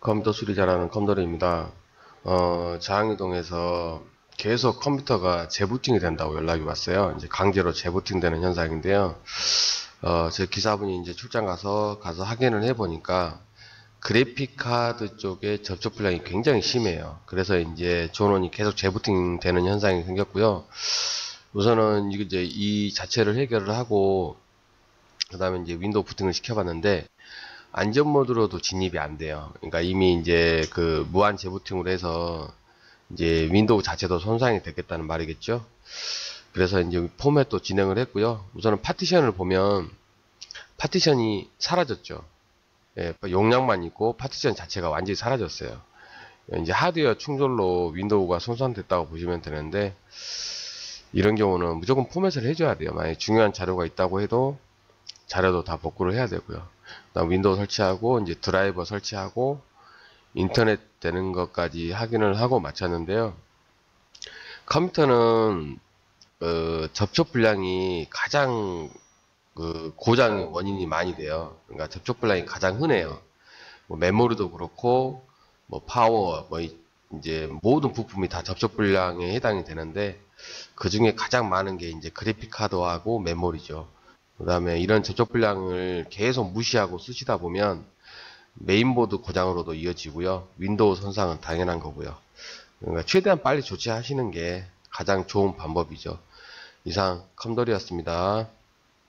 컴퓨터 수리 잘하는 컴퓨터입니다. 어, 장항이동에서 계속 컴퓨터가 재부팅이 된다고 연락이 왔어요. 이제 강제로 재부팅 되는 현상인데요. 어, 제 기사분이 이제 출장 가서 가서 확인을 해 보니까 그래픽 카드 쪽에 접촉 불량이 굉장히 심해요. 그래서 이제 전원이 계속 재부팅 되는 현상이 생겼고요. 우선은 이제 이 자체를 해결을 하고 그 다음에 이제 윈도우 부팅을 시켜봤는데 안전 모드로도 진입이 안 돼요. 그러니까 이미 이제 그 무한 재부팅으로 해서 이제 윈도우 자체도 손상이 됐겠다는 말이겠죠. 그래서 이제 포맷도 진행을 했고요. 우선은 파티션을 보면 파티션이 사라졌죠. 예, 용량만 있고 파티션 자체가 완전히 사라졌어요. 이제 하드웨어 충돌로 윈도우가 손상됐다고 보시면 되는데 이런 경우는 무조건 포맷을 해줘야 돼요. 만약에 중요한 자료가 있다고 해도 자료도 다 복구를 해야 되고요. 그다음 윈도우 설치하고 이제 드라이버 설치하고 인터넷 되는 것까지 확인을 하고 마쳤는데요. 컴퓨터는 어, 접촉 불량이 가장 그 고장 원인이 많이 돼요. 그러니까 접촉 불량이 가장 흔해요. 뭐 메모리도 그렇고 뭐 파워 뭐 이제 모든 부품이 다 접촉 불량에 해당이 되는데 그 중에 가장 많은 게 이제 그래픽 카드하고 메모리죠. 그 다음에 이런 접촉 불량을 계속 무시하고 쓰시다 보면 메인보드 고장으로도 이어지고요. 윈도우 손상은 당연한 거고요. 그러니까 최대한 빨리 조치하시는 게 가장 좋은 방법이죠. 이상 컴돌이었습니다.